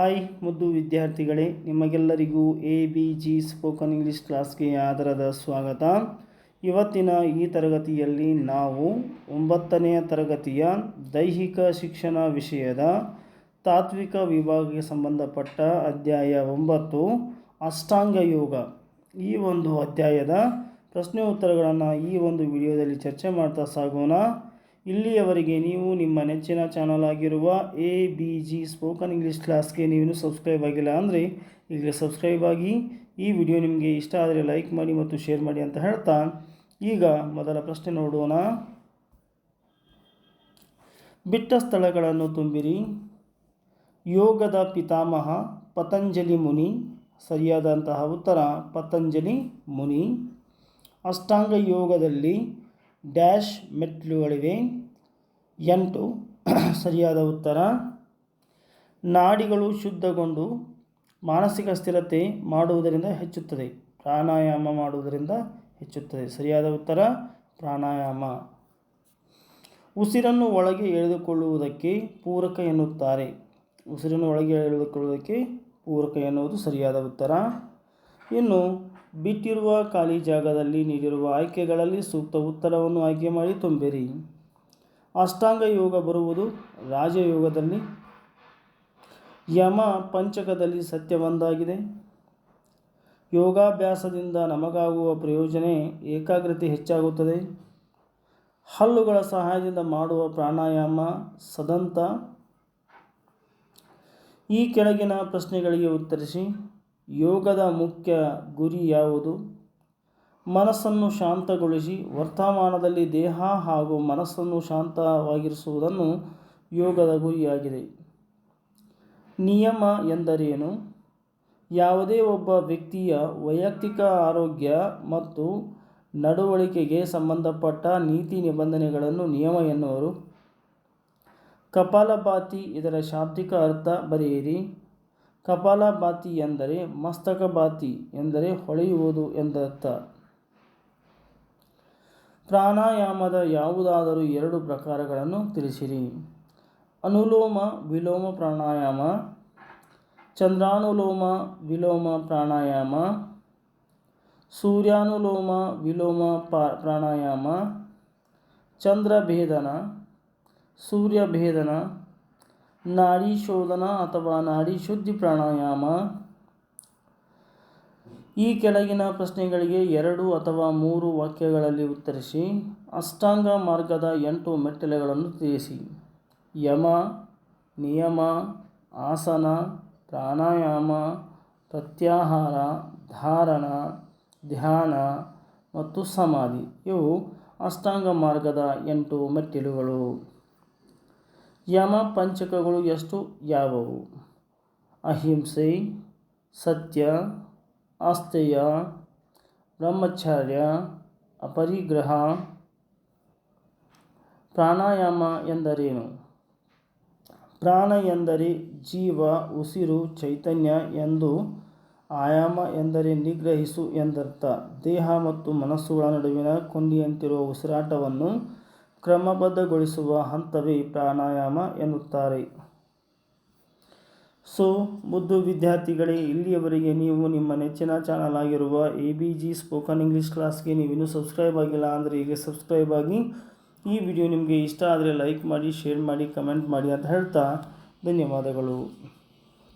Hi ಮುದ್ದು ವಿದ್ಯಾರ್ಥಿಗಳೇ, ನಿಮಗೆಲ್ಲರಿಗೂ A B G spoken English ಕ್ಲಾಸ್ಗೆ ಆದರದ ಸ್ವಾಗತ. ಇವತ್ತಿನ ಈ ತರಗತಿಯಲ್ಲಿ ನಾವು ಒಂಬತ್ತನೆಯ ತರಗತಿಯ ದೈಹಿಕ ಶಿಕ್ಷಣ ವಿಷಯದ ತಾತ್ವಿಕ ವಿಭಾಗಕ್ಕೆ ಸಂಬಂಧಪಟ್ಟ ಅಧ್ಯಾಯ ಒಂಬತ್ತು, ಅಷ್ಟಾಂಗ ಯೋಗ. ಈ ಒಂದು ಅಧ್ಯಾಯದ ಪ್ರಶ್ನೆ ಉತ್ತರಗಳನ್ನು ಈ ಒಂದು ವಿಡಿಯೋದಲ್ಲಿ ಚರ್ಚೆ ಮಾಡ್ತಾ ಸಾಗೋಣ. ಇಲ್ಲಿಯವರೆಗೆ ನೀವು ನಿಮ್ಮ ನೆಚ್ಚಿನ ಚಾನಲ್ ಆಗಿರುವ A B G spoken English ಕ್ಲಾಸ್ಗೆ ನೀವು ಸಬ್ಸ್ಕ್ರೈಬ್ ಆಗಿಲ್ಲ ಅಂದರೆ ಈಗ ಸಬ್ಸ್ಕ್ರೈಬ್ ಆಗಿ ಈ ವಿಡಿಯೋ ನಿಮಗೆ ಇಷ್ಟ ಆದರೆ ಲೈಕ್ ಮಾಡಿ ಮತ್ತು ಶೇರ್ ಮಾಡಿ ಅಂತ ಹೇಳ್ತಾ. ಈಗ ಮೊದಲ ಪ್ರಶ್ನೆ ನೋಡೋಣ. ಬಿಟ್ಟ ಸ್ಥಳಗಳನ್ನು ತುಂಬಿರಿ. ಯೋಗದ ಪಿತಾಮಹ ಪತಂಜಲಿ ಮುನಿ. ಸರಿಯಾದಂತಹ ಉತ್ತರ ಪತಂಜಲಿ ಮುನಿ. ಅಷ್ಟಾಂಗ ಯೋಗದಲ್ಲಿ ಡ್ಯಾಶ್ ಮೆಟ್ಟಿಲುಗಳಿವೆ. ಎಂಟು, ಸರಿಯಾದ ಉತ್ತರ. ನಾಡಿಗಳು ಶುದ್ಧಗೊಂಡು ಮಾನಸಿಕ ಸ್ಥಿರತೆ ಮಾಡುವುದರಿಂದ ಹೆಚ್ಚುತ್ತದೆ. ಪ್ರಾಣಾಯಾಮ ಮಾಡುವುದರಿಂದ ಹೆಚ್ಚುತ್ತದೆ. ಸರಿಯಾದ ಉತ್ತರ, ಪ್ರಾಣಾಯಾಮ. ಉಸಿರನ್ನು ಒಳಗೆ ಎಳೆದುಕೊಳ್ಳುವುದಕ್ಕೆ ಪೂರಕ ಎನ್ನುತ್ತಾರೆ. ಉಸಿರನ್ನು ಒಳಗೆ ಎಳೆದುಕೊಳ್ಳುವುದಕ್ಕೆ ಪೂರಕ ಎನ್ನುವುದು ಸರಿಯಾದ ಉತ್ತರ. ಇನ್ನು ಬಿಟ್ಟಿರುವ ಖಾಲಿ ಜಾಗದಲ್ಲಿ ನೀಡಿರುವ ಆಯ್ಕೆಗಳಲ್ಲಿ ಸೂಕ್ತ ಉತ್ತರವನ್ನು ಆಯ್ಕೆ ಮಾಡಿ ತುಂಬಿರಿ. ಅಷ್ಟಾಂಗ ಯೋಗ ಬರುವುದು ರಾಜಯೋಗದಲ್ಲಿ. ಯಮ ಪಂಚಕದಲ್ಲಿ ಸತ್ಯ ಒಂದಾಗಿದೆ ಯೋಗಾಭ್ಯಾಸದಿಂದ ನಮಗಾಗುವ ಪ್ರಯೋಜನ ಏಕಾಗ್ರತೆ ಹೆಚ್ಚಾಗುತ್ತದೆ. ಹಲ್ಲುಗಳ ಸಹಾಯದಿಂದ ಮಾಡುವ ಪ್ರಾಣಾಯಾಮ ಸದಂತ. ಈ ಕೆಳಗಿನ ಪ್ರಶ್ನೆಗಳಿಗೆ ಉತ್ತರಿಸಿ. ಯೋಗದ ಮುಖ್ಯ ಗುರಿ ಯಾವುದು? ಮನಸ್ಸನ್ನು ಶಾಂತಗೊಳಿಸಿ, ವರ್ತಮಾನದಲ್ಲಿ ದೇಹ ಹಾಗೂ ಮನಸ್ಸನ್ನು ಶಾಂತವಾಗಿರಿಸುವುದನ್ನು ಯೋಗದ ಗುರಿಯಾಗಿದೆ. ನಿಯಮ ಎಂದರೇನು? ಯಾವುದೇ ಒಬ್ಬ ವ್ಯಕ್ತಿಯ ವೈಯಕ್ತಿಕ ಆರೋಗ್ಯ ಮತ್ತು ನಡವಳಿಕೆಗೆ ಸಂಬಂಧಪಟ್ಟ ನೀತಿ ನಿಬಂಧನೆಗಳನ್ನು ನಿಯಮ ಎನ್ನುವರು. ಕಪಾಲಭಾತಿ ಇದರ ಶಾಬ್ದಿಕ ಅರ್ಥ ಬರೆಯಿರಿ. ಕಪಾಲಭಾತಿ ಎಂದರೆ ಮಸ್ತಕಭಾತಿ ಎಂದರೆ ಹೊಳೆಯುವುದು ಎಂದರ್ಥ. ಪ್ರಾಣಾಯಾಮದ ಯಾವುದಾದರೂ ಎರಡು ಪ್ರಕಾರಗಳನ್ನು ತಿಳಿಸಿರಿ. ಅನುಲೋಮ, ವಿಲೋಮ, ಪ್ರಾಣಾಯಾಮ. ಚಂದ್ರಾನುಲೋಮ, ವಿಲೋಮ, ಪ್ರಾಣಾಯಾಮ. ಸೂರ್ಯಾನುಲೋಮ, ವಿಲೋಮ ಪ್ರಾಣಾಯಾಮ. ಚಂದ್ರಭೇದನ. ಸೂರ್ಯಭೇದನ. ನಾಡಿ ಶೋಧನ ಅಥವಾ ನಾಡಿ ಶುದ್ಧಿ ಪ್ರಾಣಾಯಾಮ? ಈ ಕೆಳಗಿನ ಪ್ರಶ್ನೆಗಳಿಗೆ ಎರಡು ಅಥವಾ ಮೂರು ವಾಕ್ಯಗಳಲ್ಲಿ ಉತ್ತರಿಸಿ, ಅಷ್ಟಾಂಗ ಮಾರ್ಗದ ಎಂಟು ಮೆಟ್ಟಿಲುಗಳನ್ನು ತಿಳಿಸಿ. ಯಮ, ನಿಯಮ, ಆಸನ, ಪ್ರಾಣಾಯಾಮ, ಪ್ರತ್ಯಾಹಾರ, ಧಾರಣ, ಧ್ಯಾನ ಮತ್ತು ಸಮಾಧಿ. ಇವು ಅಷ್ಟಾಂಗ ಮಾರ್ಗದ ಎಂಟು ಮೆಟ್ಟಿಲುಗಳು. ಯಮ ಪಂಚಕಗಳು ಎಷ್ಟು? ಯಾವುವು? ಅಹಿಂಸೆ, ಸತ್ಯ ಆಸ್ತೆಯ ಬ್ರಹ್ಮಚರ್ಯ, ಅಪರಿಗ್ರಹ. ಪ್ರಾಣಾಯಾಮ ಎಂದರೇನು? ಪ್ರಾಣ ಎಂದರೆ ಜೀವ, ಉಸಿರು, ಚೈತನ್ಯ ಎಂದು ಆಯಾಮ ಎಂದರೆ ನಿಗ್ರಹಿಸು ಎಂದರ್ಥ. ದೇಹ ಮತ್ತು ಮನಸ್ಸುಗಳ ನಡುವಿನ ಕೊಂಡಿಯಂತಿರುವ ಉಸಿರಾಟವನ್ನು ಕ್ರಮಬದ್ಧಗೊಳಿಸುವ ಹಂತವೇ ಪ್ರಾಣಾಯಾಮ ಎನ್ನುತ್ತಾರೆ. ಸೊ ಮುದ್ದು ವಿದ್ಯಾರ್ಥಿಗಳೇ, ಇಲ್ಲಿಯವರೆಗೆ ನೀವು ನಿಮ್ಮ ನೆಚ್ಚಿನ ಚಾನಲ್ ಆಗಿರುವ A B G spoken English ಕ್ಲಾಸ್ಗೆ ನೀವು ಇನ್ನೂ ಸಬ್ಸ್ಕ್ರೈಬ್ ಆಗಿಲ್ಲ ಅಂದರೆ ಈಗ ಸಬ್ಸ್ಕ್ರೈಬ್ ಆಗಿ. ಈ ವಿಡಿಯೋ ನಿಮಗೆ ಇಷ್ಟ ಆದರೆ ಲೈಕ್ ಮಾಡಿ, ಶೇರ್ ಮಾಡಿ, ಕಮೆಂಟ್ ಮಾಡಿ ಅಂತ ಹೇಳ್ತಾ ಧನ್ಯವಾದಗಳು.